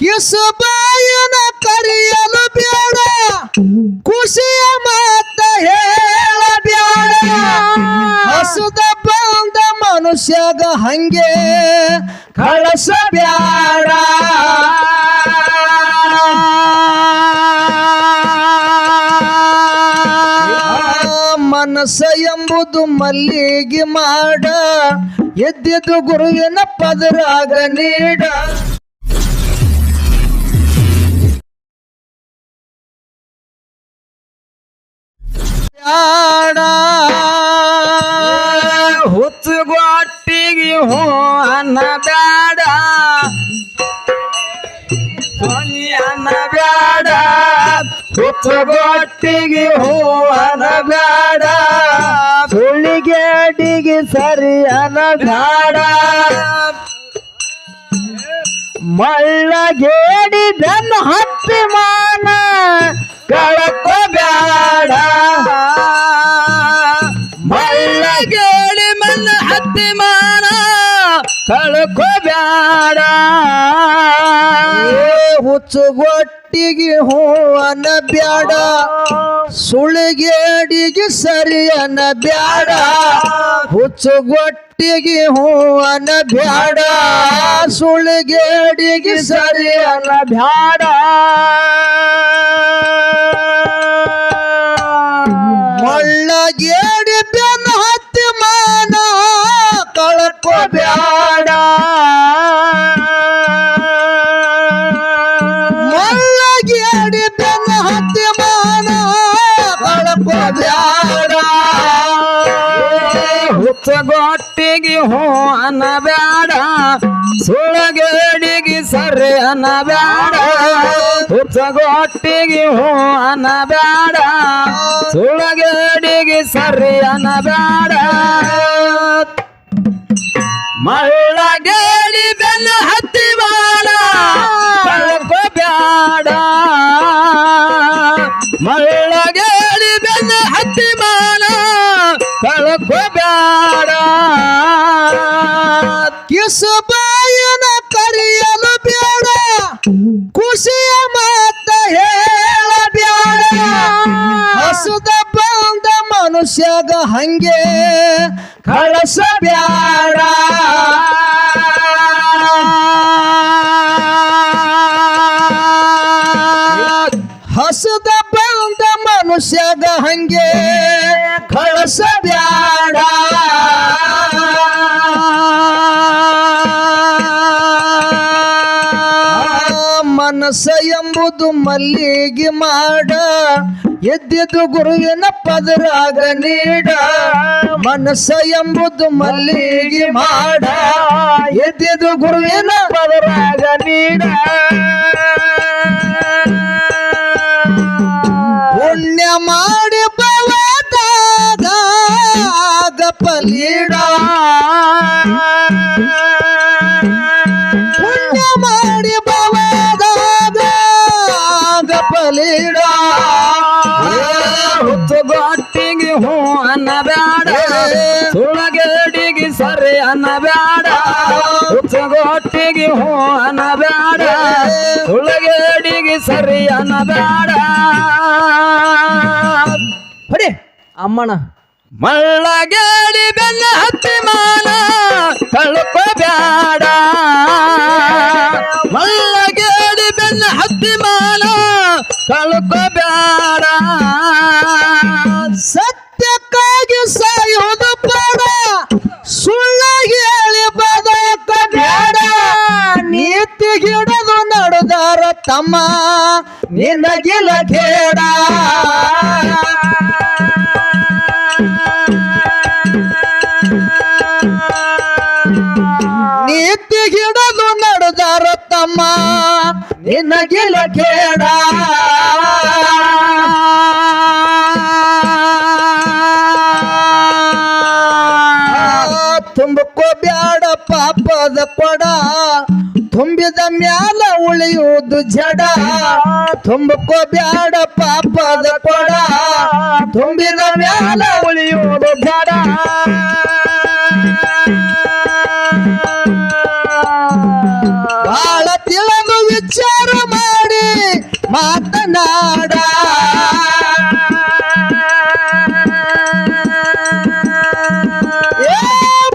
ಕಿಸು ಬಾಯನ ಕರಿಯಲು ಬೇಡ. ಖುಷಿಯ ಮಾತ ಹೇಳಬೇಡ ಹಸುದ ಬಂದ ಮನುಷ್ಯಗ ಹಂಗೆ ಕಳಸ ಬ್ಯಾಡ ಮನಸ್ಸ ಎಂಬುದು ಮಲ್ಲಿಗೆ ಮಾಡ. ಎದ್ದಿದ್ದು ಗುರುವಿನ ಪದರಾಗ ನೀಡ. ಬ್ಯಾಡ ಹುಚ್ಚುಗೊಟ್ಟಿಗೆ ಹೋ ಅನ್ನ ಬೇಡ ಸೊನ್ನಿ ಅನ್ನ ಬ್ಯಾಡ ಹುಚ್ಚುಗೊಟ್ಟಿಗೆ ಹೋ ಅನ್ನ ಬ್ಯಾಡ ಸುಳ್ಳಿಗೇಡಿಗೆ ಸರಿ ಅನ್ನ ಬ್ಯಾಡ ಮಳ್ಳಗೇಡಿ ಬೆನ್ನ ಹತ್ತಿ ಮಾನ. ಕಳಕೋ ಬ್ಯಾಡ ಮಳ್ಳಗೇಳಿ ಮನ್ನ ಹತ್ತಿ ಮಾನ ಕಳ್ಕೋ ಬ್ಯಾಡ ಹುಚ್ಚುಗೊಟ್ಟಿಗೆ ಗೊಟ್ಟಿಗೆ ಅನ್ನ ಬ್ಯಾಡ. ಸುಳಿಗೇಡಿಗೆ ಸರಿಯನ ಬ್ಯಾಡ. ಹುಚ್ಚುಗೊಟ್ಟಿಗೆ ಹೂ ಅನ್ನ ಬ್ಯಾಡ. ಸುಳಿಗೇಡಿಗೆ ಸರಿ ಅನ್ನ ಬ್ಯಾಡ. ಮಳ್ಳಗೇಡಿ ಬೆನ್ನ ಹತ್ತಿ ಮಾನ ಕಳ್ಕೋ ಹುಚ್ಚಗೊಟ್ಟಿಗೆ ಹೋ ಅನ್ನ ಬ್ಯಾಡ, ಸುಳಗೇಡಿಗೆ ಸರಿ ಅನ್ನ ಬ್ಯಾಡ. ಹುಚ್ಚಗೊಟ್ಟಿಗೆ ಹೋ ಅನ್ನ ಬ್ಯಾಡ, ಸುಳಗೇಡಿಗೆ ಸರಿ ಅನ್ನ ಬ್ಯಾಡ. ಮಳ್ಳಗೇಡಿ ಬೆನ್ನ ಹತ್ತಿ ಬಾಡ ಬೇಡ ಮಳ್ಳಗೇಡಿ ಬೆನ್ನ ಹತ್ತಿ ಕಿಸು ಕರೆಯಲು ಬೇಡ. ಖುಷಿಯ ಮಾತ ಹೇಳ ಹಸುದ ಬಂದ ಮನುಷ್ಯಗ ಹಂಗೆ ಕಳಸ ಬ್ಯಾಡ ಹಸುದ ಬಂದ ಮನುಷ್ಯಗ ಹಂಗೆ ಮನಸ್ಸ ಎಂಬುದು ಮಲ್ಲಿಗೆ ಮಾಡ. ಎದ್ದಿದ್ದು ಗುರುವಿನ ಪದರಾಗ ನೀಡ. ಮನಸ್ಸ ಎಂಬುದು ಮಲ್ಲಿಗೆ ಮಾಡ. ಎದ್ದಿದ್ದು ಗುರುವಿನ ಪದರಾಗ ನೀಡ. ಪುಣ್ಯ ಮಾಡಿ ಬವದಾಗ ಪಲೀಡ ಪುಣ್ಯ ಮಾಡಿ ಪಲೀಡ ಹುಚ್ಚುಗೊಟ್ಟಿಗೆ ಹೂ ಅನ್ನ ಬ್ಯಾಡ ಸುಳಗೇಡಿಗೆ ಸರಿ ಅನ್ನ ಬ್ಯಾಡ ಹುಚ್ಚುಗೊಟ್ಟಿಗೆ ಹೂ ಅನ್ನ ಬ್ಯಾಡ ಸುಳಗೇಡಿಗೆ ಸರಿ ಅನ್ನ ಬ್ಯಾಡ ಹೊಡಿ ಅಮ್ಮನ ಮಳ್ಳಗೇಡಿ ಬೆನ್ನ ಹತ್ತಿ ಮಾನ ಕಳ್ಕೊ ಬ್ಯಾಡ ಮಳ್ಳಗೇಡಿ ಬೆನ್ನ ಹತ್ತಿ ಮಾನ ಕಳ್ಕೊ ಬ್ಯಾಡ ಸತ್ಯಕ್ಕಾಗಿ ಸಾಯೋದು ಬೇಡ. ಸುಳ್ಳ ಹೇಳಿ ಬದಕ ಬೇಡ ನೀತಿ ಹಿಡಿದು ನಡೆದಾರ ತಮ್ಮ ನಿನಗಿಲ ಖೇಡ ತಮ್ಮ ನಿನಗಿಲ ಕೇಡ ತುಂಬಕೋ ಬ್ಯಾಡ ಪಾಪದ ಕೊಡ, ತುಂಬಿದ ಮ್ಯಾಲ ಉಳಿಯುವುದು ಜಡ. ತುಂಬಕೋ ಬ್ಯಾಡ ಪಾಪದ ಕೊಡ, ತುಂಬಿದ ಮ್ಯಾಲ ಉಳಿಯುವುದು ಜಡ. ವಿಚಾರ ಮಾಡಿ ಮಾತನಾಡ.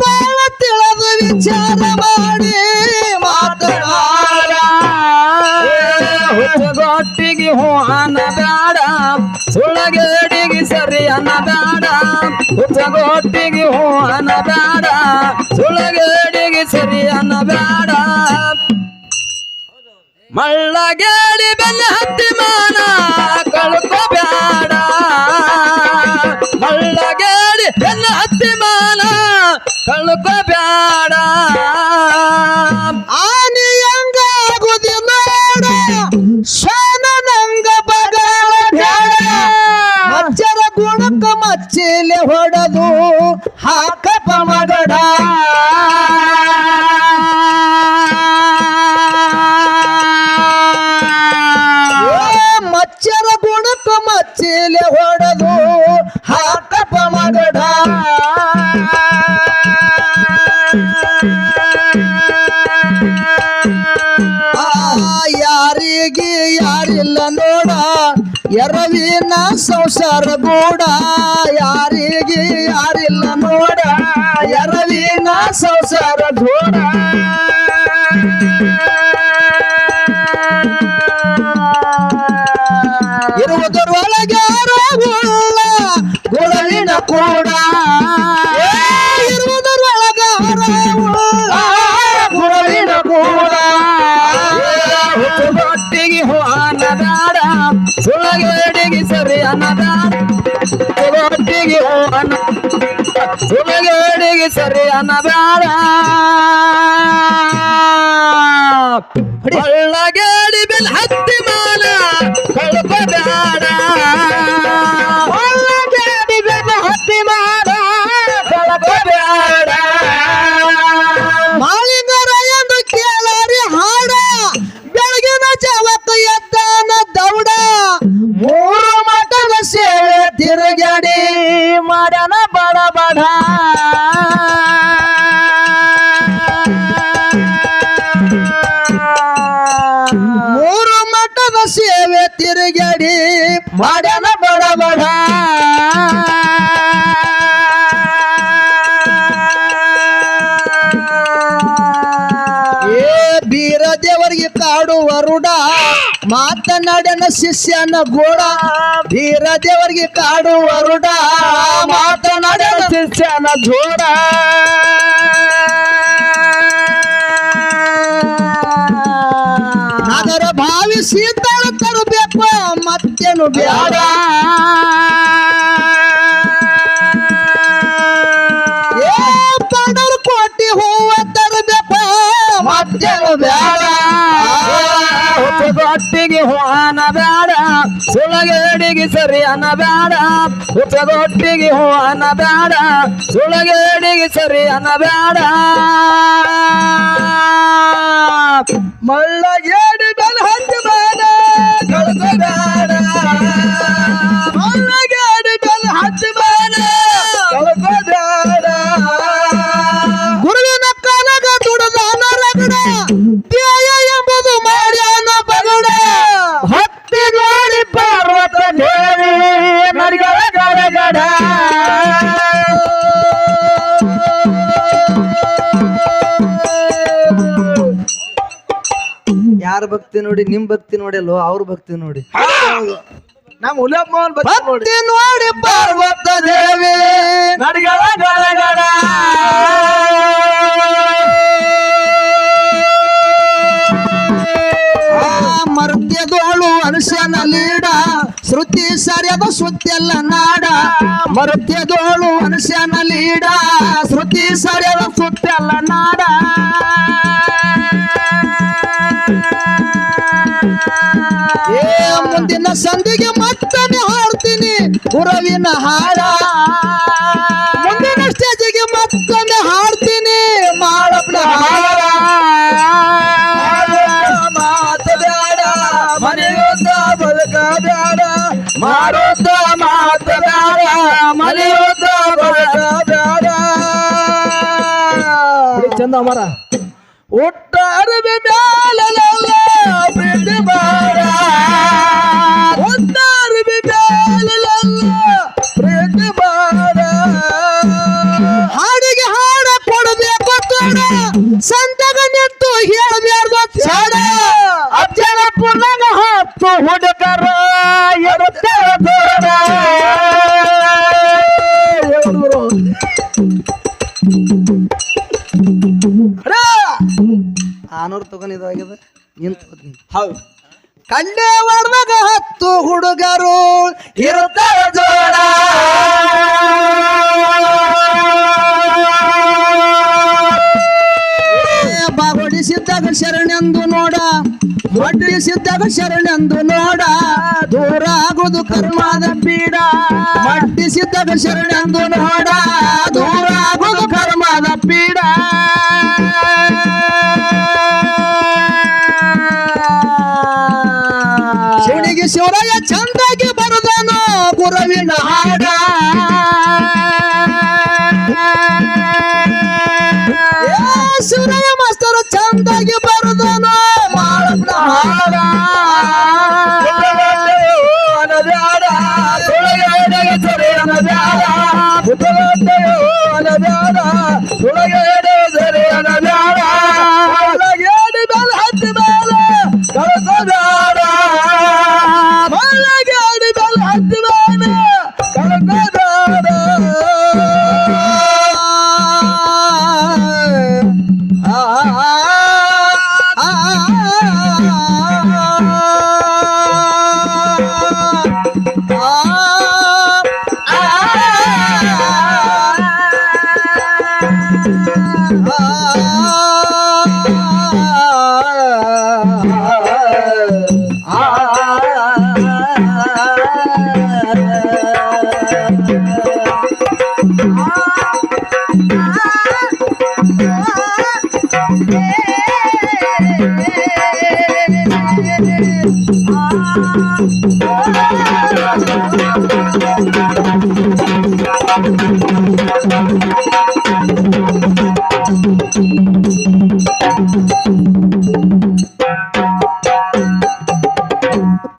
ಬಾಳ ತಿಳಿದು ವಿಚಾರ ಮಾಡಿ ಹೂ ಸುಳ್ಳಗೇಡಿಗೆ ಸರಿ ಅನ್ನ ಬೇಡ ಹುಚ್ಚಗೊಟ್ಟಿಗೆ ಹೂ ಸರಿ ಮಳ್ಳಗೇಡಿ ಬೆನ್ನ ಹತ್ತಿ ಮಾನ ಕಳ್ಕೋಬೇಡ ಮಳ್ಳಗೇಡಿ ಬೆನ್ನ ಹತ್ತಿ ಮಾನ ಕಳ್ಕೋಬೇಡ ಆನಿ ಹಂಗ ಆಗುದಿ ನೋಡ. ಶಾನ ನಂಗ ಬಗಳ ಬ್ಯಾಡ ಮಚ್ಚರ ಗುಣಕ್ಕ ಮಚ್ಚಿಲೆ ಹೊಡೆದು ಹಾಕಪ್ಪ ಮಗಡ ಯಾರಿಗೆ ಯಾರಿಲ್ಲ ನೋಡ, ಎರವಿನ ಸಂಸಾರ ಗೂಡ. ಯಾರಿಗೆ ಯಾರಿಲ್ಲ ನೋಡ, ಎರವಿನ ಸಂಸಾರ ಗೂಡ. ಇರುವುದರೊಳಗೆ ಉಳ್ಳ ಗುಳವಿನ ಕೂಡ. ಹುಟ್ಟುಗೊಟ್ಟಿಗೆ ಸರಿ ಅನ್ನ ಅನ್ನದಾಡ ಒಳ್ಳಗೇಡಿ ಬೆಲ್ ಹತ್ತಿ ಮಾಡ್ಯಾನ ಬಡ ಬಡ ಏ ಬೀರ ದೇವರಿಗೆ ಕಾಡು ವರುಡ, ಮಾತನಾಡನ ಶಿಷ್ಯನ ಗೋಡ ಬೀರ ದೇವರಿಗೆ ಕಾಡು ವರುಡ, ಮಾತನಾಡನ ಶಿಷ್ಯನ ಜೋಡ ಅದರ ಭಾವಿಸಿ ತರಬೇಕು. ಮತ್ತೇನು ಬೇಡ? ಕೋಟಿ ಹೂವ ತರಬೇಕ. ಮತ್ತೇನು ಬೇಡ? ಹುಚ್ಚಗೊಟ್ಟಿಗೆ ಹೋನ ಬೇಡ. ಸುಳಗೇಡಿಗೆ ಸರಿ ಅನ್ನ ಬೇಡ. ಹುಚ್ಚಗೊಟ್ಟಿಗೆ ಹೋನ ಬೇಡ. ಸುಳಗೇಡಿಗೆ ಸರಿ ಅನ್ನ ಬೇಡ. ಮಳ್ಳಗೇಡಿ ಬೆಲ್ ಹತ್ತಿ ಬೇಡ ಕಳ್ಕೊಬೇಡ ಯಾರ ಭಕ್ತಿ ನೋಡಿ ನಿಮ್ ಭಕ್ತಿ ನೋಡಿಲ್ವೋ ಅವ್ರ ಭಕ್ತಿ ನೋಡಿ. ನಮ್ ಮಾವನ್ ಭಕ್ತಿ ನೋಡಿ. ನೋಡಿ ಪಾರ್ವತ ದೇವಿ. ನಡಿಗಳ ಮರ್ತ್ಯದೋಳು ಅನುಷ್ಯನ ಲೀಡ ಶ್ರುತಿ ಸರಿಯದ ಸುತ್ತೆಲ್ಲ ನಾಡ. ಮರ್ತ್ಯದೋಳು ಅನುಷ್ಯನ ಲೀಡ ಶ್ರುತಿ ಸರಿಯದ ಸುತ್ತೆಲ್ಲ ನಾಡ. ಮುಂದಿನ ಸಂಧಿಗೆ ಮತ್ತನೆ ಹಾಡ್ತೀನಿ. ಉರವಿನ ಹಾಡ. ಮುಂದಿನ ಸ್ಟೇಜಿಗೆ ಮತ್ತೊಮ್ಮೆ ಹಾಡ್ತೀನಿ. ಮಾಡಪ್ಪ ಹಾಡ. ಮಾತ ಬೇಡ. ಮನೆಯೊಂದ ಮಾತ ಚಂದ ಮರ ಪ್ರೀತಿ ಮಾಡ. ಪ್ರೀತಿ ಹಾಡಿಗೆ ಹಾಡ ಕೊಡಬೇಕು ತೋಡ. ಸಂತಗ ನಿಂತು ಹೇಳಬ್ಯಾರ್ದು ಚಾಡ ಅಜ್ಜನ ಪುನಗ ಹತ್ತು ಹುಡುಗರ ಇರುತ್ತೇವೆ ದೂರ ಆನೂರು ತಗೊಂಡಿದ್ದಾಗಿದೆ ನಿಂತು ಹೌದು. ಕಂಡೆ ಹುಡುಗರು ಹತ್ತು ಹುಡುಗರು ಇರುತ್ತಾರೆ ಜೋಡ ಬಾಗೊಡಿಸಿದ್ದಾಗ ಶರಣೆಂದು ನೋಡ. ಮಡ್ಡಿಸಿದ್ದಾಗ ಶರಣೆಂದು ನೋಡ. ದೂರ ಆಗುದು ಕರ್ಮದ ಪೀಡ. ಮಡ್ಡಿಸಿದ್ದಾಗ ಶರಣೆಂದು ನೋಡ. ದೂರ ಆಗುದು ಕರ್ಮದ ಶಿವರಾಯ ಚಂದಾಗಿ ಬರುದನು ಗುರುವಿನ ಹಾಡ. ಶಿವರಾಯ ಮಾಸ್ತರು ಚಂದಾಗಿ ಬರುದನು ಮಾಳಪ್ಪನ ಹಾಡ. ಮಲಗೇಡಿ